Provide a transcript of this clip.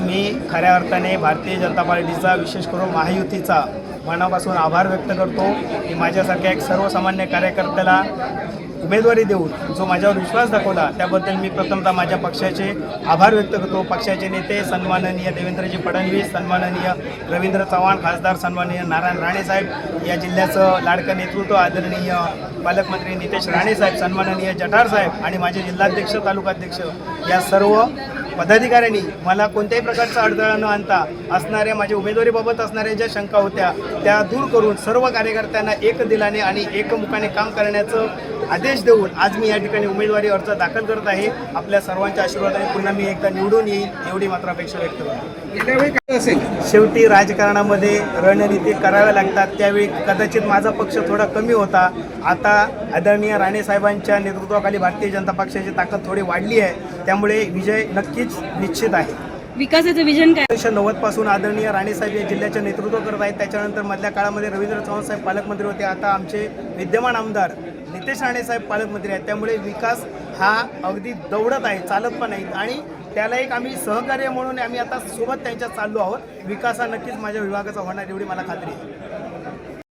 आज मी खऱ्या अर्थाने भारतीय जनता पार्टीचा विशेष करून महायुतीचा मनापासून आभार व्यक्त करतो की माझ्यासारख्या एक सर्वसामान्य कार्यकर्त्याला उमेदवारी देऊन जो माझ्यावर विश्वास दाखवला त्याबद्दल मी प्रथमतः माझ्या पक्षाचे आभार व्यक्त करतो. पक्षाचे नेते सन्माननीय देवेंद्रजी फडणवीस सन्माननीय रवींद्र चव्हाण खासदार सन्माननीय नारायण राणेसाहेब या जिल्ह्याचं लाडकं नेतृत्व आदरणीय पालकमंत्री नितेश राणेसाहेब सन्माननीय जठार साहेब आणि माझे जिल्हाध्यक्ष तालुकाध्यक्ष या सर्व पदाधिकाऱ्यांनी मला कोणत्याही प्रकारचा अडथळा न आणता असणाऱ्या माझ्या उमेदवारीबाबत असणाऱ्या ज्या शंका होत्या त्या दूर करून सर्व कार्यकर्त्यांना एक दिलाने आणि एकमुखाने काम करण्याचं आदेश देऊन आज मी या ठिकाणी उमेदवारी अर्ज दाखल करत आहे. आपल्या सर्वांच्या आशीर्वादाने पुन्हा मी एकदा निवडून येईल एवढी मात्र अपेक्षा व्यक्त करतो. असेल शेवटी राजकारणामध्ये रणनीती कराव्या लागतात त्यावेळी कदाचित माझा पक्ष थोडा कमी होता. आता आदरणीय राणेसाहेबांच्या नेतृत्वाखाली भारतीय जनता पक्षाची ताकद थोडी वाढली आहे. त्यामुळे विजय नक्कीच निश्चित आहे. विकासाचं विजन काय? एकोणीसशे नव्वदपासून आदरणीय राणेसाहेब या जिल्ह्याचे नेतृत्व करत आहेत. त्याच्यानंतर मधल्या काळामध्ये रवींद्र चव्हाण साहेब पालकमंत्री होते. आता आमचे विद्यमान आमदार नितेश राणेसाहेब पालकमंत्री आहेत. त्यामुळे विकास हा अगदी दौडत आहे चालत पण नाही आणि त्याला एक आम्ही सहकार्य म्हणून आम्ही आता सोबत त्यांच्या चाललो आहोत. विकास हा नक्कीच माझ्या विभागाचा होणार एवढी मला खात्री आहे.